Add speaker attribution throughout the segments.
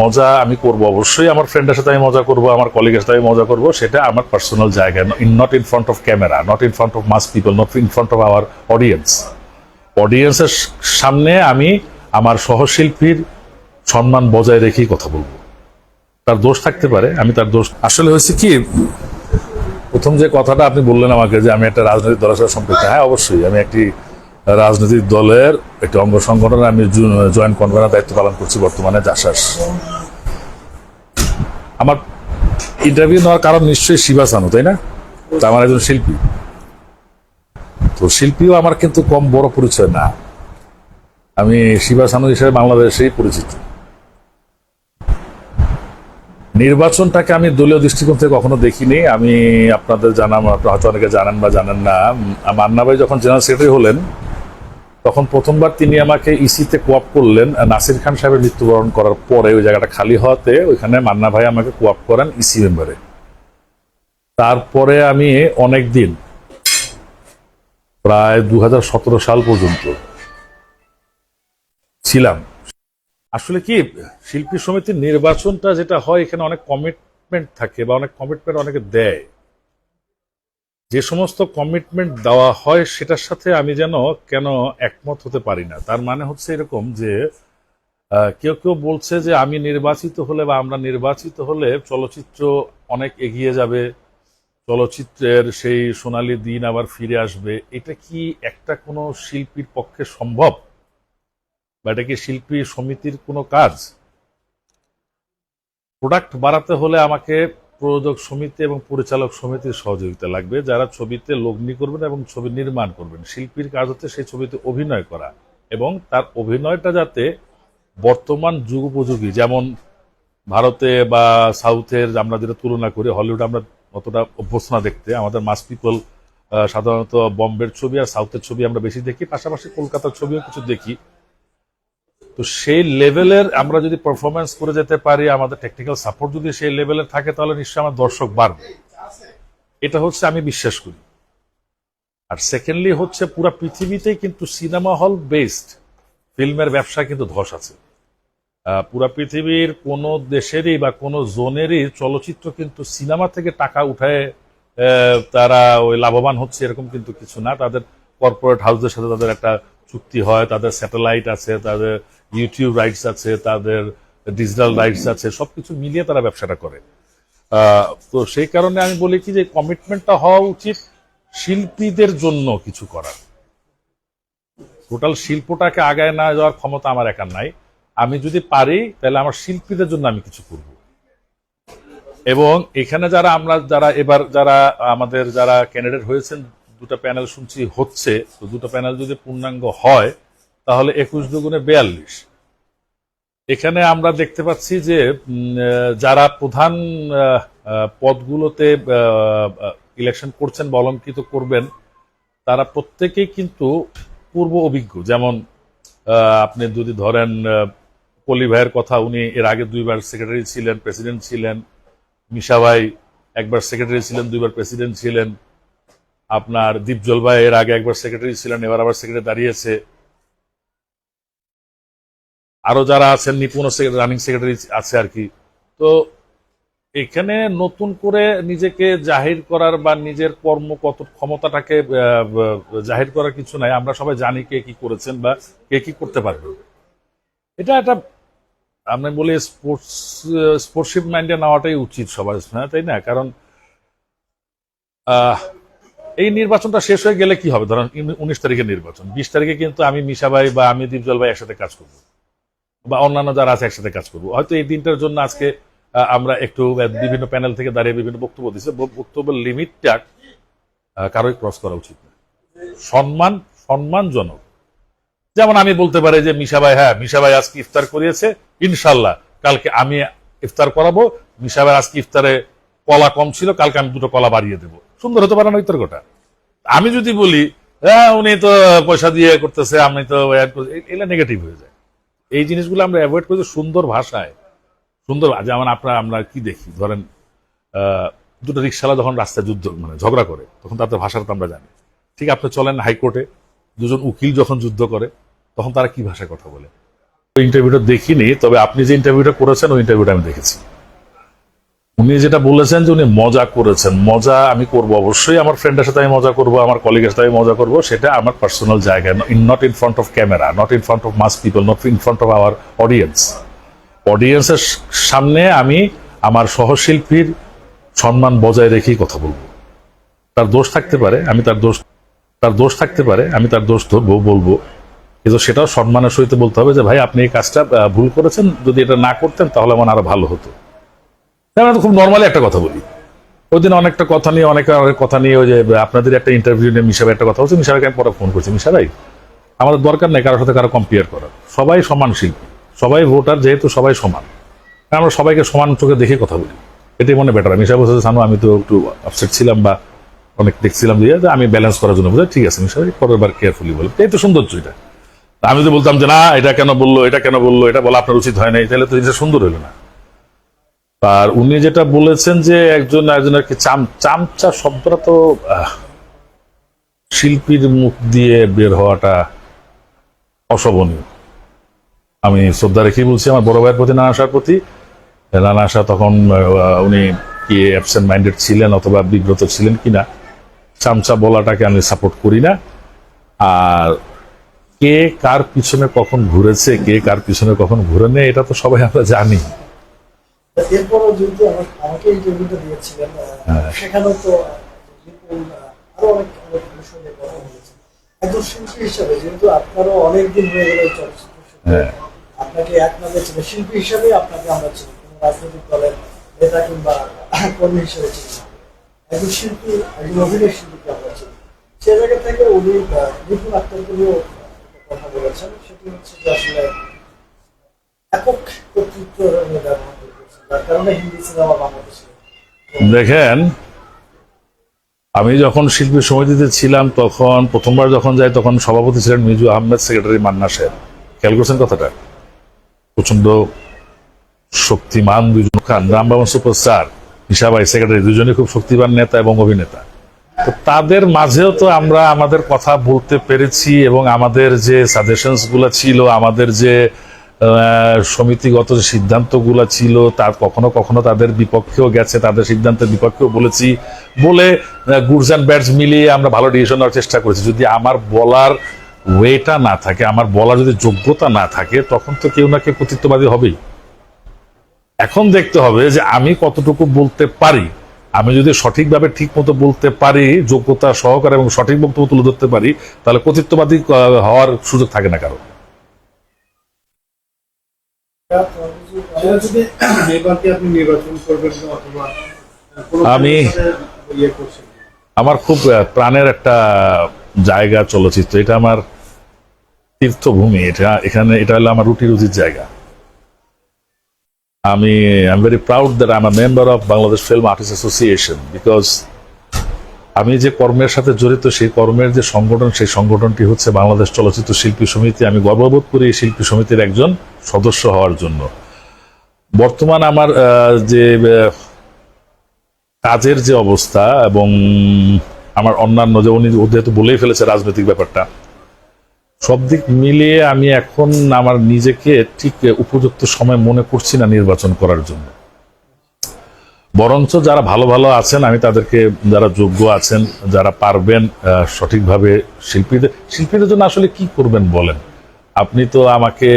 Speaker 1: মজা আমি করব। অবশ্যই আমার ফ্রেন্ডের সাথে আমি মজা করব, আমার কলিগের সাথে আমি মজা করব, সেটা আমার পার্সোনাল জায়গা। In not in front of camera not in front of mass people not in front of our audience অডিয়েন্সের সামনে আমি আমার সহশিল্পীর সম্মান বজায় রেখেই কথা বলব। তার দোষ থাকতে পারে, আমি তার দোষ আসলে হয়েছে কি, প্রথম যে কথাটা আপনি বললেন আমাকে যে আমি একটা রাজনৈতিক দলের সাথে সম্পৃক্ত হ্যাঁ অবশ্যই, আমি একটি রাজনৈতিক দলের একটি অঙ্গ সংগঠনে আমি জয়েন্ট কনভেনার দায়িত্ব পালন করছি বর্তমানে জাসাস। আমার ইন্টারভিউ নেওয়ার কারণ নিশ্চয়ই শিবা সানু, তাই না? তা আমার একজন শিল্পী। তো শিল্পীও আমার কিন্তু কম বড় পরিচয় না। আমি শিবা সানু হিসেবে বাংলাদেশেই পরিচিত। নির্বাচনটাকে আমি দলীয় দৃষ্টিকোণ থেকে কখনো দেখিনি। আমি আপনাদের জানাম, আপনারা হয়তো অনেকে জানেন বা জানেন না। মান্না ভাই যখন জেনারেল সেক্রেটারি হলেন তখন প্রথমবার তিনি আমাকে ইসিতে কোয়াপ করলেন। নাসির খান সাহেবের মৃত্যুবরণ করার পরে ওই জায়গাটা খালি হওয়াতে ওইখানে মান্না ভাই আমাকে কোয়াপ করেন ইসি মেম্বারে তারপরে আমি অনেক দিন, প্রায় দু হাজার সতেরো সাল পর্যন্ত ছিলাম। আসলে কি, শিল্পী সমিতির নির্বাচনটা যেটা হয়, এখানে অনেক কমিটমেন্ট থাকে বা অনেক কমিটমেন্ট অনেকে দেয়। যে সমস্ত কমিটমেন্ট দেওয়া হয় সেটার সাথে আমি যেন কেন একমত হতে পারি না। তার মানে হচ্ছে এরকম যে কেউ কেউ বলছে যে, আমি নির্বাচিত হলে বা আমরা নির্বাচিত হলে চলচ্চিত্র অনেক এগিয়ে যাবে, চলচ্চিত্রের সেই সোনালি দিন আবার ফিরে আসবে। এটা কি একটা কোনো শিল্পীর পক্ষে সম্ভব? বা এটা কি শিল্পী সমিতির কোনো কাজ? প্রোডাক্ট বাড়াতে হলে আমাকে প্রযোজক সমিতি এবং পরিচালক সমিতির সহযোগিতা লাগবে। যারা ছবিতে লগ্নি করবেন এবং ছবি নির্মাণ করবেন, শিল্পীর কাজ হচ্ছে সেই ছবিতে অভিনয় করা এবং তার অভিনয়টা যাতে বর্তমান যুগোপযোগী, যেমন ভারতে বা সাউথের আমরা যেটা তুলনা করি, হলিউড আমরা অতটা অভ্যস্ত না দেখতে। আমাদের মাস পিপল সাধারণত বম্বের ছবি আর সাউথের ছবি আমরা বেশি দেখি। পাশাপাশি কলকাতার ছবিও কিছু দেখি। তো সেই লেভেলের আমরা যদি পারফরমেন্স করে যেতে পারি, আমাদের টেকনিক্যাল সাপোর্ট যদি সেই লেভেলের থাকে, তাহলে নিশ্চয়ই আমার দর্শক বাড়বে। এটা হচ্ছে আমি বিশ্বাস করি। আর সেকেন্ডলি হচ্ছে পুরা পৃথিবীতেই কিন্তু সিনেমা হল বেসড ফিল্মের ব্যবসা কিন্তু ধস আছে। পুরা পৃথিবীর কোন দেশেরই বা কোন জোনেরই চলচ্চিত্র কিন্তু সিনেমা থেকে টাকা উঠায় তারা ওই লাভবান হচ্ছে এরকম কিন্তু কিছু না। তাদের কর্পোরেট হাউসদের সাথে তাদের একটা চুক্তি হয়, তাদের স্যাটেলাইট আছে, তাদের ইউটিউব রাইটস আছে, তাদের ডিজিটাল রাইটস আছে, সবকিছু মিলিয়ে তারা ব্যবসাটা করে। তো সেই কারণে আমি বলি কি যে কমিটমেন্টটা হওয়া উচিত শিল্পীদের জন্য কিছু করার। টোটাল শিল্পটাকে আগায় না যাওয়ার ক্ষমতা আমার একার নাই। আমি যদি পারি, তাহলে আমার শিল্পীদের জন্য আমি কিছু করব। এবং এখানে যারা আমরা, যারা এবার যারা আমাদের যারা ক্যান্ডিডেট হয়েছেন, দুটো প্যানেল শুনছি হচ্ছে, তো দুটো প্যানেল যদি পূর্ণাঙ্গ হয় তাহলে একুশ দুগুণে বেয়াল্লিশ। এখানে আমরা দেখতে পাচ্ছি যে যারা প্রধান পদগুলোতে ইলেকশন করছেন বা অলঙ্কিত করবেন, তারা প্রত্যেকেই কিন্তু পূর্ব অভিজ্ঞ। যেমন আপনি যদি ধরেন কলি ভাইয়ের কথা, উনি এর আগে দুইবার সেক্রেটারি ছিলেন প্রেসিডেন্ট ছিলেন। মিশা ভাই একবার সেক্রেটারি ছিলেন, দুইবার প্রেসিডেন্ট ছিলেন। আপনার দীপজল ভাই এর আগে একবার সেক্রেটারি ছিলেন, এবার আবার সেক্রেটারি দাঁড়িয়েছে। আরও যারা আছেন, নিপুণ রানিং সেক্রেটারি আছে আর কি। তো এখানে নতুন করে নিজেকে জাহির করার বা নিজের কর্ম কত, ক্ষমতাটাকে জাহির করার কিছু নাই। আমরা সবাই জানি কে কি করেছেন বা কে কি করতে পারবে। এটা একটা আমরা বলি স্পোর্টস স্পোর্টশিপ মাইন্ডে নেওয়াটাই উচিত সবার হ্যাঁ তাই না? কারণ এই নির্বাচনটা শেষ হয়ে গেলে কি হবে? ধরেন উনিশ তারিখে নির্বাচন। বিশ তারিখে কিন্তু আমি মিশা ভাই বা আমি দীপজল ভাই একসাথে কাজ করব। বা অন্যান্য যারা আছে একসাথে কাজ করব। হয়তো এই দিনটার জন্য আজকে আমরা একটু বিভিন্ন প্যানেল থেকে দাঁড়িয়ে বিভিন্ন বক্তব্য দিচ্ছে। বক্তব্যের লিমিটটা কারোই ক্রস করা উচিত না। সম্মান সম্মানজনক। যেমন আমি বলতে পারি যে মিশা ভাই হ্যাঁ মিশা ভাই আজকে ইফতার করিয়েছে ইনশাল্লাহ। কালকে আমি ইফতার করাবো। মিশা ভাই আজকে ইফতারে কলা কম ছিল কালকে আমি দুটো কলা বাড়িয়ে দেবো। সুন্দর হতে পারে না বিতর্কটা আমি যদি বলি হ্যাঁ উনি তো পয়সা দিয়ে করতেছে আমি তো add করছি", এ- এগুলো নেগেটিভ হয়ে যায়। এই জিনিসগুলো আমরা অ্যাভয়েড করি সুন্দর ভাষায়। সুন্দর, যেমন আপনার, আমরা কি দেখি? ধরেন দুটো রিক্সালা যখন রাস্তায় যুদ্ধ মানে ঝগড়া করে, তখন তাদের ভাষাটা তো আমরা জানি। ঠিক আপনি চলেন হাইকোর্টে, দুজন উকিল যখন যুদ্ধ করে, তখন তারা কি ভাষায় কথা বলে? ইন্টারভিউটা দেখিনি, তবে আপনি যে ইন্টারভিউটা করেছেন, ওই ইন্টারভিউটা আমি দেখেছি। উনি যেটা বলেছেন যে উনি মজা করেছেন, মজা আমি করব। অবশ্যই আমার ফ্রেন্ডের সাথে আমি মজা করব, আমার কলিগের সাথে আমি মজা করব, সেটা আমার পার্সোনাল জায়গা not in front of camera not in front of mass people not in front of our audience অডিয়েন্সের সামনে আমি আমার সহশিল্পীর সম্মান বজায় রেখেই কথা বলব। তার দোষ থাকতে পারে, আমি তার দোষ তার দোষ থাকতে পারে, আমি তার দোষ ধরবো বলব। কিন্তু সেটাও সম্মানের সহিত বলতে হবে যে, ভাই, আপনি এই কাজটা ভুল করেছেন, যদি এটা না করতেন তাহলে আমার আরও ভালো হতো। আমি খুব নর্মালি একটা কথা বলি। ওই দিন অনেকটা কথা নিয়ে, অনেক কথা নিয়ে ওই যে আপনাদের একটা ইন্টারভিউ নিয়ে মিশা ভাই একটা কথা হচ্ছে মিশা ভাইকে আমি পরে ফোন করছি। মিশা ভাই আমাদের দরকার নেই কারোর সাথে কারও কম্পেয়ার করার। সবাই সমান শিল্পী। সবাই ভোটার যেহেতু সবাই সমান। আমরা সবাইকে সমান চোখে দেখে কথা বলি। এটাই মনে বেটার মিশা বলছে সামনে আমি তো একটু আপসেট ছিলাম বা অনেক দেখছিলাম যে আমি ব্যালেন্স করার জন্য বুঝে ঠিক আছে, মিশা পরের বার কেয়ারফুলি বলে এই তো সৌন্দর্য এটা। আমি যদি বলতাম যে, না, এটা কেন বলল, এটা কেন বলল, এটা বলা আপনার উচিত হয় নাই, তাহলে তো জিনিসটা সুন্দর হইল না। আর উনি যেটা বলেছেন যে একজন একজনের চাম, চামচা শব্দটা তো শিল্পীর মুখ দিয়ে বের হওয়াটা অশোভনীয়। আমি শ্রদ্ধা রেখেই বলছি, আমার বড় ভাইয়ের প্রতি নানা আসার প্রতি। নানা আশা তখন উনি কি অ্যাবসেন্ট মাইন্ডেড ছিলেন অথবা বিব্রত ছিলেন কিনা, চামচা বলাটাকে আমি সাপোর্ট করি না। আর কে কার পিছনে কখন ঘুরেছে, কে কার পিছনে কখন ঘুরে নেই এটা তো সবাই আমরা জানি।
Speaker 2: এরপরও যেহেতু আমার- আমাকে ইন্টারভিউটা দিয়েছিলেন সেখানেও তো আহ, বিপুল, আহ, আরও অনেক অনেক বিষয় নিয়ে কথা বলেছেন। একজন শিল্পী হিসাবে যেহেতু আপনারও অনেক হয়ে গেল চলচ্চিত্র
Speaker 1: হ্যাঁ।
Speaker 2: আপনাকে এক নামে ছিল শিল্পী হিসাবে আপনাকে আমরা চিনি। কোনো রাজনৈতিক দলের নেতা কিংবা কর্মী হিসেবে চিনি একজন শিল্পী একজন অভিনয় শিল্পীকে আমরা চিনি। সে জায়গা থেকে উনি আহ, আক্তারকে নিয়েও কথা বলেছেন। সেটি হচ্ছে যে আসলে একক কর্তৃত্ব ব্যবহার
Speaker 1: দেখেন, আমি যখন শিল্পী সমিতিতে ছিলাম, তখন প্রথমবার যখন যাই, তখন সভাপতি ছিলেন মিজু আহমেদ, সেক্রেটারি মান্না সাহেব খেয়াল করছেন কথাটা? প্রচণ্ড শক্তিমান দুজন খান রামবাবন সুপারস্টার হিসাবাই সেক্রেটারি দুজনে খুব শক্তিমান নেতা এবং অভিনেতা। তো তাদের মাঝেও তো আমরা আমাদের কথা বলতে পেরেছি এবং আমাদের যে সাজেশনসগুলো ছিল, আমাদের যে সমিতিগত যে সিদ্ধান্তগুলো ছিল, তার কখনো কখনো তাদের বিপক্ষেও গেছে, তাদের সিদ্ধান্তের বিপক্ষেও বলেছি বলে গুডস অ্যান্ড ব্যাডস মিলিয়ে আমরা ভালো ডিসিশন নেওয়ার চেষ্টা করেছি। যদি আমার বলার ওয়েটা না থাকে, আমার বলার যদি যোগ্যতা না থাকে, তখন তো কেউ না কেউ কর্তৃত্ববাদী হবেই। এখন দেখতে হবে যে আমি কতটুকু বলতে পারি। আমি যদি সঠিকভাবে ঠিক মতো বলতে পারি, যোগ্যতা সহকারে এবং সঠিক বক্তব্য তুলে ধরতে পারি, তাহলে কর্তৃত্ববাদী হওয়ার সুযোগ থাকে না কারও
Speaker 3: সেটা যদি এবারকে আপনি নির্বাচন করবেন না অথবা কোনো
Speaker 1: আমি-
Speaker 3: ইয়ে
Speaker 1: আমার খুব প্রাণের একটা জায়গা চলচ্চিত্র। এটা আমার তীর্থভূমি। এটা এখানে এটা হলো আমার রুটি রুজির জায়গা। আমি I am very proud that I am member of Bangladesh film artist association because আমি যে কর্মের সাথে জড়িত, সেই কর্মের যে সংগঠন, সেই সংগঠনটি হচ্ছে বাংলাদেশ চলচ্চিত্র শিল্পী সমিতি। আমি গর্ববোধ করি এই শিল্পী সমিতির একজন সদস্য হওয়ার জন্য। বর্তমান আমার যে কাজের যে অবস্থা এবং আমার অন্যান্য, যে উনি যেহেতু বলেই ফেলেছে রাজনৈতিক ব্যাপারটা, সব দিক মিলিয়ে আমি এখন আমার নিজেকে ঠিক উপযুক্ত সময় মনে করছি না নির্বাচন করার জন্য। বরঞ্চ যারা ভালো ভালো আছেন আমি তাদেরকে যারা যোগ্য আছেন যারা পারবেন সঠিকভাবে শিল্পীদের শিল্পীদের জন্য আসলে কি করবেন বলেন? আপনি তো আমাকে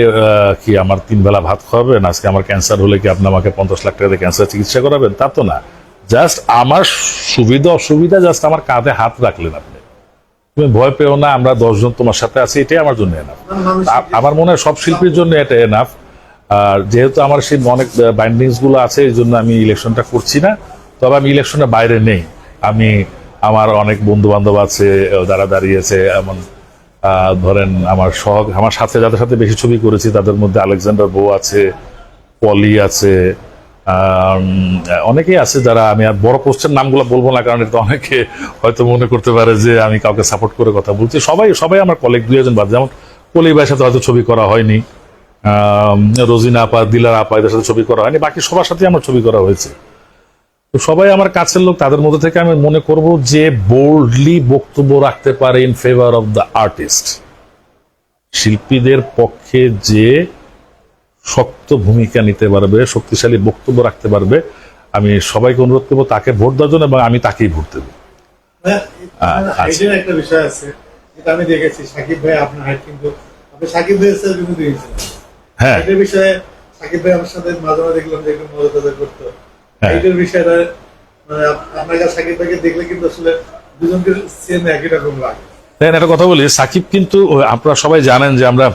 Speaker 1: কি আমার তিন বেলা ভাত খাওয়াবেন? আজকে আমার ক্যান্সার হলে কি আপনি আমাকে পঞ্চাশ লাখ টাকা দিয়ে ক্যান্সার চিকিৎসা করাবেন? তা তো না। জাস্ট আমার সুবিধা অসুবিধা জাস্ট আমার কাঁধে হাত রাখলেন আপনি। তুমি ভয় পেও না আমরা দশজন তোমার সাথে আছি এটাই আমার জন্য এনাফ আমার মনে হয় সব শিল্পীর জন্য এটা এনাফ আর যেহেতু আমার সেই অনেক বাইন্ডিংসগুলো আছে, এই জন্য আমি ইলেকশনটা করছি না। তবে আমি ইলেকশনের বাইরে নেই। আমি আমার অনেক বন্ধু বান্ধব আছে যারা দাঁড়িয়েছে, এমন ধরেন আমার সহ আমার সাথে যাদের সাথে বেশি ছবি করেছি, তাদের মধ্যে আলেকজান্ডার বউ আছে, পলি আছে অনেকেই আছে যারা আমি আর বড় পোস্টের নামগুলো বলব না, কারণ এটা অনেকে হয়তো মনে করতে পারে যে আমি কাউকে সাপোর্ট করে কথা বলছি। সবাই সবাই আমার কলেগ দুই একজন বাদ। যেমন ভাইয়ের সাথে হয়তো ছবি করা হয়নি। রোজিনা আপা দিলার আপা এদের সাথে ছবি করা হয়নি বাকি সবার সাথে আমার ছবি করা হয়েছে। তো সবাই আমার কাছের লোক তাদের মধ্যে থেকে আমি মনে করব যে বোল্ডলি বক্তব্য রাখতে পারে in favour of the artist শিল্পীদের পক্ষে যে শক্ত ভূমিকা নিতে পারবে শক্তিশালী বক্তব্য রাখতে পারবে আমি সবাইকে অনুরোধ করব তাকে ভোট দেওয়ার জন্য এবং আমি তাকেই ভোট দেবো। আচ্ছা।
Speaker 3: একটা বিষয় আছে আমি দেখেছি সাকিব ভাই আপনার কিন্তু সাকিব দিয়েছিলেন।
Speaker 1: হ্যাঁ।
Speaker 3: বিষয়ে সাকিব ভাই আমার সাথে মাঝে মাঝে দেখলাম যে একটু করতো।
Speaker 1: হ্যাঁ।
Speaker 3: হাইটের বিষয়টা মানে আপ- আপনার কাছে সাকিব ভাইকে দেখলে কিন্তু আসলে দুজনকে সেম একই রকম লাগে।
Speaker 1: দেখেন একটা কথা বলি সাকিব কিন্তু আপনারা সবাই জানেন যে আমরা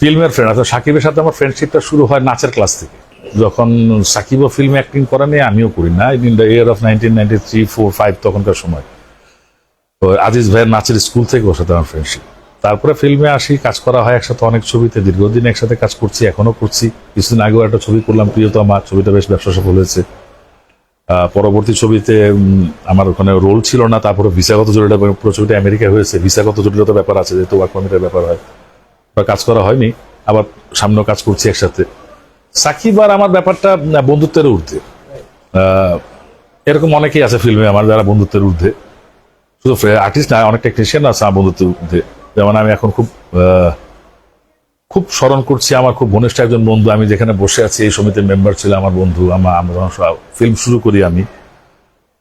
Speaker 1: ফিল্মের ফ্রেন্ড অর্থাৎ সাকিবের সাথে আমার ফ্রেন্ডশিপটা শুরু হয় নাচের ক্লাস থেকে। যখন সাকিবও ফিল্মে অ্যাক্টিং করা নিয়ে আমিও করি না। In the year of nineteen ninety three four five তখনকার সময়। তো আজিজ ভাইয়ের নাচের স্কুল থেকে ওর সাথে আমার ফ্রেন্ডশিপ তারপরে ফিল্মে আসি, কাজ করা হয় একসাথে অনেক ছবিতে, দীর্ঘদিন একসাথে কাজ করছি এখনও করছি। কিছুদিন আগেও একটা ছবি করলাম প্রিয়তমা ছবিটা বেশ ব্যবসা সফল হয়েছে। পরবর্তী ছবিতে আমার ওখানে রোল ছিল না, তারপরে ভিসাগত জটিলতা পুরো ছবিটা আমেরিকায় হয়েছে, ভিসাগত জটিলতা ব্যাপার আছে, যেহেতু ওয়ার্ক পারমিটের ব্যাপার হয়। বা কাজ করা হয়নি, আবার সামনেও কাজ করছি একসাথে। সাকিব আর আমার ব্যাপারটা বন্ধুত্বের ঊর্ধ্বে। এরকম অনেকেই আছে ফিল্মে আমার, যারা বন্ধুত্বের ঊর্ধ্বে। শুধু আর্টিস্ট না, অনেক টেকনিশিয়ান আছে বন্ধুত্বের ঊর্ধ্বে। যেমন আমি এখন খুব খুব স্মরণ করছি আমার খুব ঘনিষ্ঠ একজন বন্ধু। আমি যেখানে বসে আছি, এই সমিতির মেম্বার ছিল আমার বন্ধু। আমার আমরা যখন ফিল্ম শুরু করি আমি,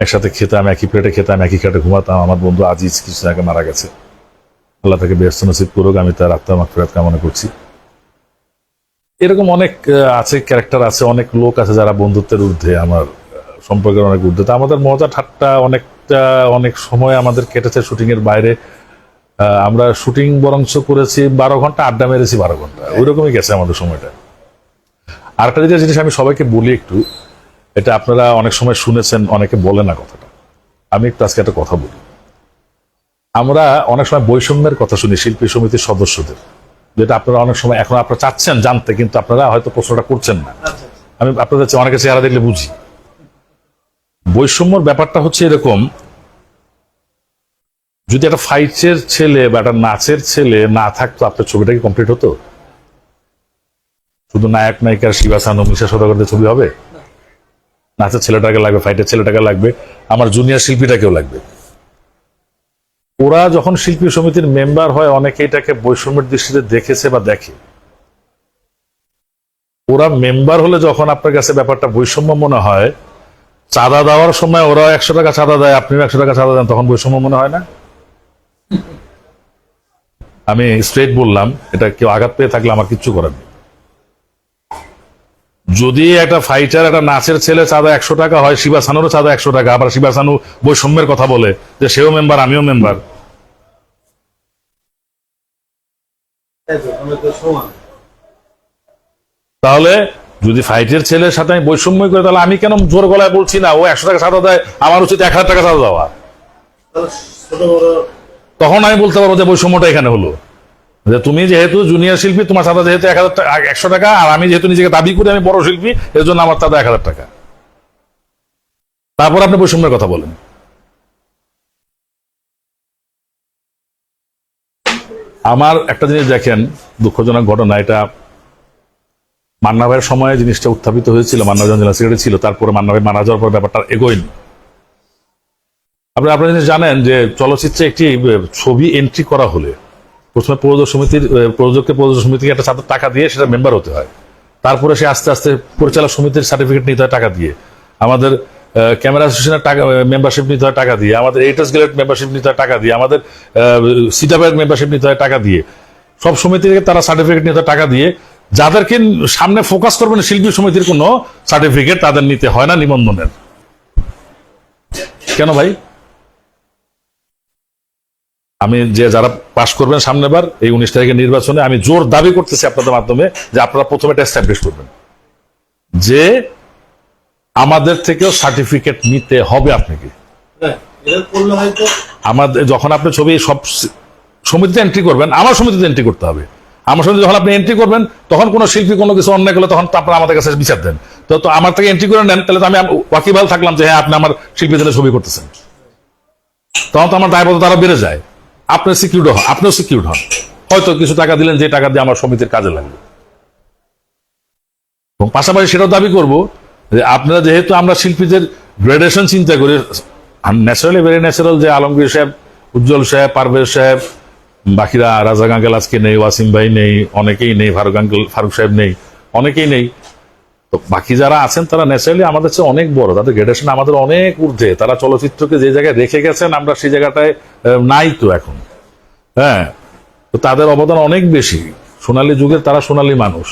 Speaker 1: একসাথে খেতাম, একই প্লেটে খেতাম, একই খাটে ঘুমাতাম। আমার বন্ধু আজিজ কিছু আগে মারা গেছে। আল্লাহ তাকে ব্যস্ত নসিব করুক, আমি তার আত্মা মাফিরাত কামনা করছি। এরকম অনেক আছে ক্যারেক্টার আছে, অনেক লোক আছে যারা বন্ধুত্বের ঊর্ধ্বে আমার সম্পর্কের অনেক ঊর্ধ্বে। আমাদের মজা ঠাট্টা অনেকটা, অনেক সময় আমাদের কেটেছে শুটিংয়ের বাইরে। আমরা শুটিং বরঞ্চ করেছি বারো ঘণ্টা, আড্ডা মেরেছি বারো ঘণ্টা। ওইরকমই গেছে আমাদের সময়টা। আরেকটা যেটা জিনিস আমি সবাইকে বলি একটু, এটা আপনারা অনেক সময় শুনেছেন, অনেকে বলে না কথাটা। আমি একটু আজকে একটা কথা বলি। আমরা অনেক সময় বৈষম্যের কথা শুনি, শিল্পী সমিতির সদস্যদের, যেটা আপনারা অনেক সময় এখন আপনারা চাচ্ছেন জানতে, কিন্তু আপনারা হয়তো প্রশ্নটা করছেন না। আমি আপনাদের চেয়ে অনেকের চেহারা দেখলে বুঝি। বৈষম্যর ব্যাপারটা হচ্ছে এরকম যদি একটা ফাইটের ছেলে বা একটা নাচের ছেলে না থাকতো, আপনার ছবিটা কি কমপ্লিট হতো? শুধু নায়ক নায়িকার শিবাসানু মিশা, সদাগরদের ছবি হবে? নাচের ছেলেটাকে লাগবে ফাইটের ছেলেটাকে লাগবে, আমার জুনিয়র শিল্পীটাকেও লাগবে। ওরা যখন শিল্পী সমিতির মেম্বার হয়, অনেকে এটাকে বৈষম্যের দৃষ্টিতে দেখেছে বা দেখে। ওরা মেম্বার হলে যখন আপনার কাছে ব্যাপারটা বৈষম্য মনে হয়, চাঁদা দেওয়ার সময় ওরা একশো টাকা চাঁদা দেয়, আপনিও একশো টাকা চাঁদা দেন, তখন বৈষম্য মনে হয় না? আমি স্ট্রেট বললাম, এটা কেউ আঘাত পেয়ে থাকলে আমার কিচ্ছু করার যদি একটা ফাইটার একটা নাচের ছেলে চাঁদা একশো টাকা হয়, শিবা সানুরও চাঁদা একশো টাকা, আবার শিবা সানু বৈষম্যের কথা বলে যে সেও মেম্বার আমিও মেম্বার তাহলে যদি ফাইটের ছেলের সাথে আমি বৈষম্য করে, তাহলে আমি কেন জোর গলায় বলছি না? ও একশো টাকা চাঁদা দেয়, আমার উচিত এক হাজার টাকা চাঁদা দেওয়া। তখন আমি বলতে পারব যে বৈষম্যটা এখানে হলো। যে তুমি যেহেতু জুনিয়র শিল্পী, তোমার চাঁদা যেহেতু এক হাজার টাকা একশো টাকা, আর আমি যেহেতু নিজেকে দাবি করি আমি বড় শিল্পী, এর জন্য আমার চাঁদা এক হাজার টাকা। তারপর আপনি বৈষম্যের কথা বলেন। আমার একটা জিনিস দেখেন, দুঃখজনক ঘটনা, এটা মান্না ভাইয়ের সময় জিনিসটা উত্থাপিত হয়েছিল, মান্না ভাই জেলা সেক্রেটারি ছিল, তারপরে মান্না ভাই মারা যাওয়ার পর ব্যাপারটা এগোয়নি। আপনি আপনারা জানেন যে চলচ্চিত্রে একটি ছবি এন্ট্রি করা হলে প্রথমে প্রযোজক সমিতির প্রযোজককে প্রযোজক সমিতিকে একটা সাথে টাকা দিয়ে সেটা মেম্বার হতে হয়। তারপরে সে আস্তে আস্তে পরিচালক সমিতির সার্টিফিকেট নিতে হয় টাকা দিয়ে। আমাদের ক্যামেরা অ্যাসোসিয়েশনের টাকা মেম্বারশিপ নিতে হয় টাকা দিয়ে। আমাদের এইটাস গেলেট মেম্বারশিপ নিতে হয় টাকা দিয়ে। আমাদের সিটাব্যাগ মেম্বারশিপ নিতে হয় টাকা দিয়ে। সব সমিতি থেকে তারা সার্টিফিকেট নিতে টাকা দিয়ে। যাদেরকে সামনে ফোকাস করবেন শিল্পী সমিতির কোনো সার্টিফিকেট তাদের নিতে হয় না নিবন্ধনের। কেন ভাই? আমি যে যারা পাশ করবেন সামনেবার এই উনিশ তারিখের নির্বাচনে আমি জোর দাবি করতেছি আপনাদের মাধ্যমে যে আপনারা প্রথমে এটা এস্টাবলিশ করবেন। যে আমাদের থেকেও সার্টিফিকেট নিতে হবে আপনাকে।
Speaker 3: হ্যাঁ
Speaker 1: আমাদের যখন আপনি ছবি সব সমিতিতে এন্ট্রি করবেন আমার সমিতিতে এন্ট্রি করতে হবে। আমার সমিতি যখন আপনি এন্ট্রি করবেন তখন কোনো শিল্পী কোনো কিছু অন্যায় করলে তখন আপনারা আমাদের কাছে বিচার দেন। তো তো আমার থেকে এন্ট্রি করে নেন তাহলে তো আমি ওয়াকিবাল থাকলাম যে হ্যাঁ আপনি আমার শিল্পীদের ছবি করতেছেন। তখন তো আমার দায়বদ্ধতা আরও বেড়ে যায়। আপনি সিকিউর হন, আপনিও সিকিউর হন। হয়তো কিছু টাকা দিলেন, যে টাকা দিয়ে আমার সমিতির কাজে লাগবে। এবং পাশাপাশি সেটাও দাবি করব যে আপনারা যেহেতু আমরা শিল্পীদের গ্রেডেশন চিন্তা করি ন্যাচারালি ভেরি ন্যাচারাল যে আলমগীর সাহেব, উজ্জ্বল সাহেব, পারভেজ সাহেব, বাকিরা রাজা গাঙ্গেল আজকে নেই, ওয়াসিম ভাই নেই, অনেকেই নেই, ফারুক আঙ্কেল, ফারুক সাহেব নেই, অনেকেই নেই। তো বাকি যারা আছেন, তারা ন্যাচারালি আমাদের চেয়ে অনেক বড়। তাদের গ্রেডেশন আমাদের অনেক ঊর্ধ্বে। তারা চলচ্চিত্রকে যে জায়গায় রেখে গেছেন, আমরা সেই জায়গাটায় নাই তো এখন। হ্যাঁ? তো তাদের অবদান অনেক বেশি। সোনালী যুগের তারা সোনালী মানুষ।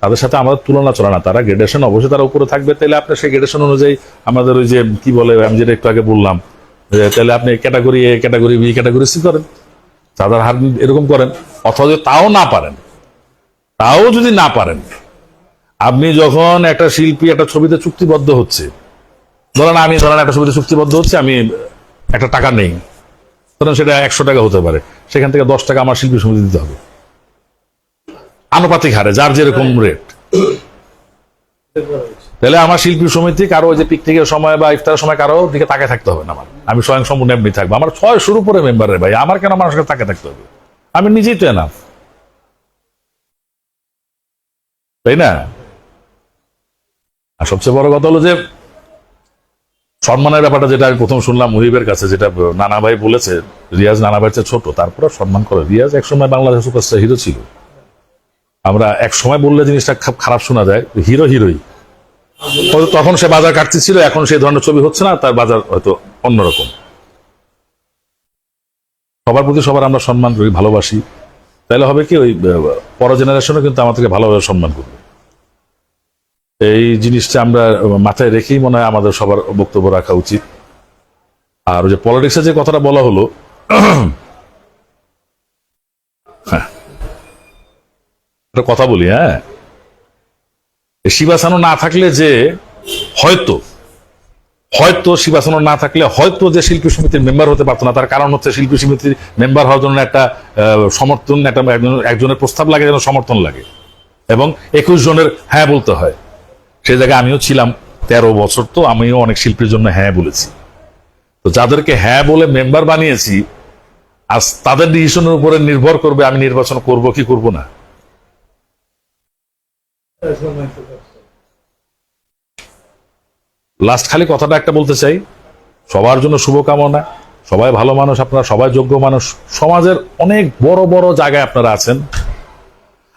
Speaker 1: তাদের সাথে আমাদের তুলনা চলে না। তারা গ্রেডেশন অবশ্যই তারা উপরে থাকবে। তাহলে আপনি সেই গ্রেডেশন অনুযায়ী আমাদের ওই যে, কি বলে, আমি যেটা একটু আগে বললাম তাহলে আপনি category A category B category C করেন। সাধারণ হার এরকম করেন। যদি তাও না পারেন। তাও যদি না পারেন আপনি যখন একটা শিল্পী একটা ছবিতে চুক্তিবদ্ধ হচ্ছে, ধরেন আমি ধরেন একটা ছবিতে চুক্তিবদ্ধ হচ্ছে, আমি একটা টাকা নেই, ধরেন সেটা একশো টাকা হতে পারে, সেখান থেকে দশ টাকা আমার শিল্পী সমিতি দিতে হবে। আনুপাতিক হারে, যার যেরকম রেট তাহলে আমার শিল্পী সমিতি কারও ওই যে পিকনিকের সময় বা ইফতারের সময় কারও দিকে তাকে থাকতে হবে না আমার। আমি স্বয়ং সম্পূর্ণ এমনি থাকব। আমার ছয় শুরু করে মেম্বারের ভাই, আমার কেন মানুষকে তাকে থাকতে হবে? আমি নিজেই তো এনাফ তাই না? আর সবচেয়ে বড় কথা হলো যে, সম্মানের ব্যাপারটা যেটা আমি প্রথম শুনলাম মুহিবের কাছে, যেটা নানা ভাই বলেছে, রিয়াজ নানা ভাইয়ের চেয়ে ছোট তারপরে সম্মান করে। রিয়াজ একসময় বাংলাদেশ সুপারস্টার হিরো ছিল। আমরা এক সময় বললে জিনিসটা খারাপ শোনা যায় হিরো হিরোই তখন সে বাজার কাটতেছিল এখন সেই ধরনের ছবি হচ্ছে না, তার বাজার হয়তো অন্যরকম। সবার প্রতি সবার আমরা সম্মান করি, ভালোবাসি। তাহলে হবে কি ওই পর জেনারেশনও কিন্তু আমাদেরকে ভালোভাবে সম্মান করবে। এই জিনিসটা আমরা মাথায় রেখেই মনে হয় আমাদের সবার বক্তব্য রাখা উচিত। আর যে পলিটিক্সের যে কথাটা বলা হলো হ্যাঁ। কথা বলি হ্যাঁ। শিবাসানো না থাকলে যে হয়তো হয়তো শিবাসন না থাকলে হয়তো যে শিল্পী সমিতির মেম্বার হতে পারতো না, তার কারণ হচ্ছে শিল্পী সমিতির মেম্বার হওয়ার জন্য একটা সমর্থন, একটা একজনের প্রস্তাব লাগে, যেন সমর্থন লাগে। এবং একুশ জনের হ্যাঁ বলতে হয়। সেই জায়গায় আমিও ছিলাম তেরো বছর, তো আমিও অনেক শিল্পীর জন্য হ্যাঁ বলেছি। তো যাদেরকে হ্যাঁ বলে মেম্বার বানিয়েছি, আজ তাদের ডিসিশনের উপরে নির্ভর করবে আমি নির্বাচন করব কি করব না। লাস্ট খালি কথাটা একটা বলতে চাই, সবার জন্য শুভকামনা, সবাই ভালো মানুষ, আপনারা সবাই যোগ্য মানুষ, সমাজের অনেক বড় বড় জায়গায় আপনারা আছেন।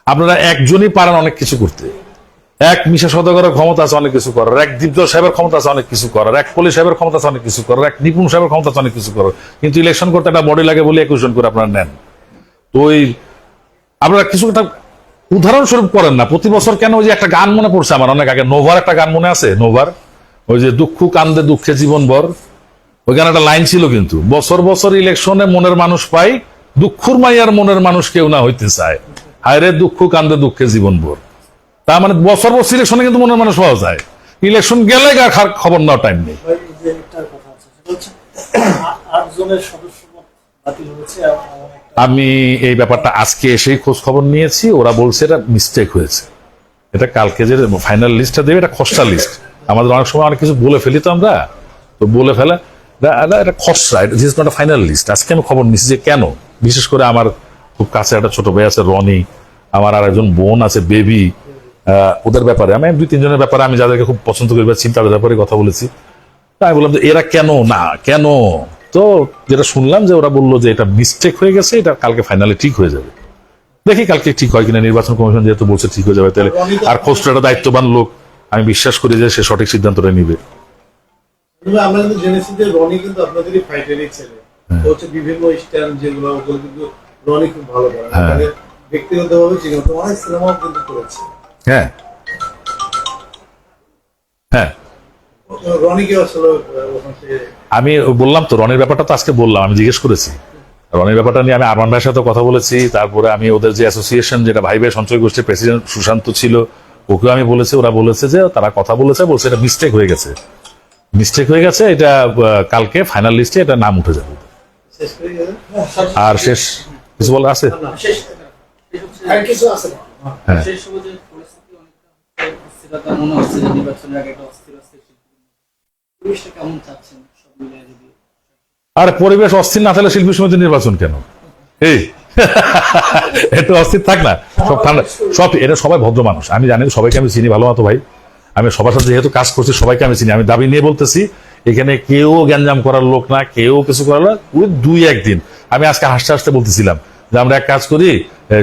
Speaker 1: আপনারা একজনই পারেন অনেক কিছু করতে। এক মিশা সদাগরের ক্ষমতা আছে, অনেক কিছু করার। এক দীপ্ত সাহেবের ক্ষমতা আছে, অনেক কিছু করার। এক পুলিশ সাহেবের ক্ষমতা আছে, অনেক কিছু করার। এক নিপুণ সাহেবের ক্ষমতা আছে, অনেক কিছু করার। কিন্তু ইলেকশন করতে একটা বডি লাগে বলে একুশ জন করে আপনারা নেন। তো ওই আপনারা কিছু একটা উদাহরণস্বরূপ করেন না। প্রতি বছর কেন ওই যে একটা গান মনে পড়ছে আমার? অনেক আগে নোভার একটা গান মনে আছে? নোভার? ওই যে দুঃখ, কান্দে দুঃখে জীবন ভর। গান একটা লাইন ছিল কিন্তু। বছর বছর ইলেকশনে মনের মানুষ পাই দুঃখুর মাইয়ার মনের মানুষ কেউ না হইতে চায়। হায়রে দুঃখ, কান্দে দুঃখে জীবন ভর। তার মানে বছর বছর ইলেকশনে কিন্তু মনের মানুষ পাওয়া যায়। ইলেকশন গেলে খবর নেওয়ার টাইম নেই। আমি এই ব্যাপারটা আজকে এসেই খোঁজ খবর নিয়েছি ওরা বলছে এটা মিস্টেক হয়েছে। এটা কালকে যে ফাইনাল লিস্টটা দেবে এটা খসড়া লিস্ট আমাদের অনেক সময় অনেক কিছু বলে ফেলি তো আমরা। তো বলে ফেলা এটা- খসড়া এটা দিস নট ফাইনাল লিস্ট আজকে আমি খবর নিচ্ছি যে কেন? বিশেষ করে আমার খুব কাছে একটা ছোট ভাই আছে রনি। আমার আর একজন বোন আছে বেবি। ওদের ব্যাপারে। আমি দুই তিনজনের ব্যাপারে আমি যাদেরকে খুব পছন্দ করি বা চিন্তার ব্যাপারে কথা বলেছি তাই বললাম যে এরা কেন? না কেন? তো যেটা শুনলাম যে ওরা বলল যে এটা মিস্টেক হয়ে গেছে এটা কালকে ফাইনালি ঠিক হয়ে যাবে। দেখি কালকে ঠিক হয় কিনা নির্বাচন কমিশন যেহেতু বলছে ঠিক হয়ে যাবে তাহলে আর খোস্টটা দায়িত্ববান লোক আমি বিশ্বাস করি যে সে সঠিক সিদ্ধান্তটা নিবে।
Speaker 3: আমরা কিন্তু জেনেছি যে রনি কিন্তু আপনাদেরই ফাইটারই ছেলে। হচ্ছে বিভিন্ন স্ট্যান্ড যেগুলো ওগুলো কিন্তু রনি খুব ভালো করে। ব্যক্তিগতভাবে চিনি অনেক সিনেমাও কিন্তু করেছে।
Speaker 1: হ্যাঁ হ্যাঁ আমি বললাম তো রনির ব্যাপারটা তো আজকে বললাম আমি জিজ্ঞেস করেছি রনির ব্যাপারটা নিয়ে আমি আরমান ভাইয়ের সাথে কথা বলেছি তারপরে আমি ওদের যে অ্যাসোসিয়েশন যেটা ভাই ভাই সঞ্চয় গোষ্ঠীর প্রেসিডেন্ট সুশান্ত ছিল ওকেও আমি বলেছি ওরা বলেছে যে তারা কথা বলেছে বলছে এটা মিস্টেক হয়ে গেছে মিস্টেক হয়ে গেছে এটা কালকে ফাইনাল লিস্টে এটা নাম উঠে যাবে আর শেষ কিছু বলার আছে হ্যাঁ
Speaker 4: সেই সময় যে পরিস্থিতি অনেকটা অস্থিরতা মনে হচ্ছে যে নির্বাচনের আগে একটা অস্থির অস্থির পরিবেশটা কেমন চাচ্ছেন? সব মিলিয়ে যদি
Speaker 1: আর পরিবেশ অস্থির না থাকলে শিল্পী সমিতি নির্বাচন কেন? এই। একটু অস্থির থাক না। সব ঠান্ডা সব এটা সবাই ভদ্র মানুষ। আমি জানি সবাইকে আমি চিনি ভালো মতো, ভাই। আমি সবার সাথে যেহেতু কাজ করছি, সবাইকে আমি চিনি। আমি দাবি নিয়ে বলতেছি, এখানে কেউ গ্যাঞ্জাম করার লোক না, কেউ কিছু করার লোক ওই দুই একদিন। আমি আজকে হাসতে হাসতে বলতেছিলাম যে আমরা এক কাজ করি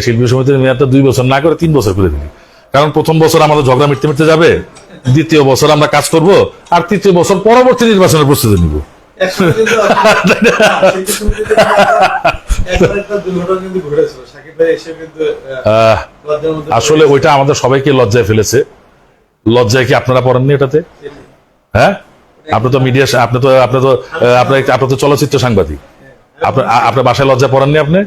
Speaker 1: শিল্পী সমিতির মেয়াদটা দুই বছর না করে তিন বছর করে দিই কারণ প্রথম বছর আমাদের ঝগড়া মিটতে মিটতে যাবে দ্বিতীয় বছর আমরা কাজ করব আর তৃতীয় বছর পরবর্তী নির্বাচনের প্রস্তুতি নিব। আসলে ওইটা আমাদের সবাইকে লজ্জায় ফেলেছে। লজ্জায় কি আপনারা পড়েননি এটাতে হ্যাঁ? আপনি তো মিডিয়া আপনি তো আপনি তো আপনার আপনি তো চলচ্চিত্র সাংবাদিক। আপনার আপনার বাসায় লজ্জা পড়েননি আপনি?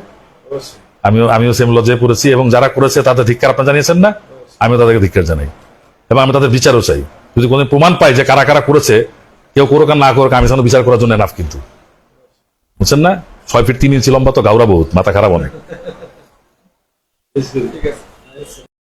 Speaker 1: আমিও আমিও সেম লজ্জায় পড়েছি এবং যারা করেছে তাদের ধিক্কার আপনি জানিয়েছেন না? আমিও তাদেরকে ধিক্কার জানাই। এবং আমি তাদের বিচারও চাই। যদি কোনো প্রমাণ পাই যে কারা কারা করেছে, কেউ করুক আর না করুক, আমি সামনে বিচার করার জন্য এনাফ কিন্তু। বুঝছেন না? ছয় ফিট তিন ইঞ্চি লম্বা তো গাউরা বহুত, মাথা খারাপ অনেক।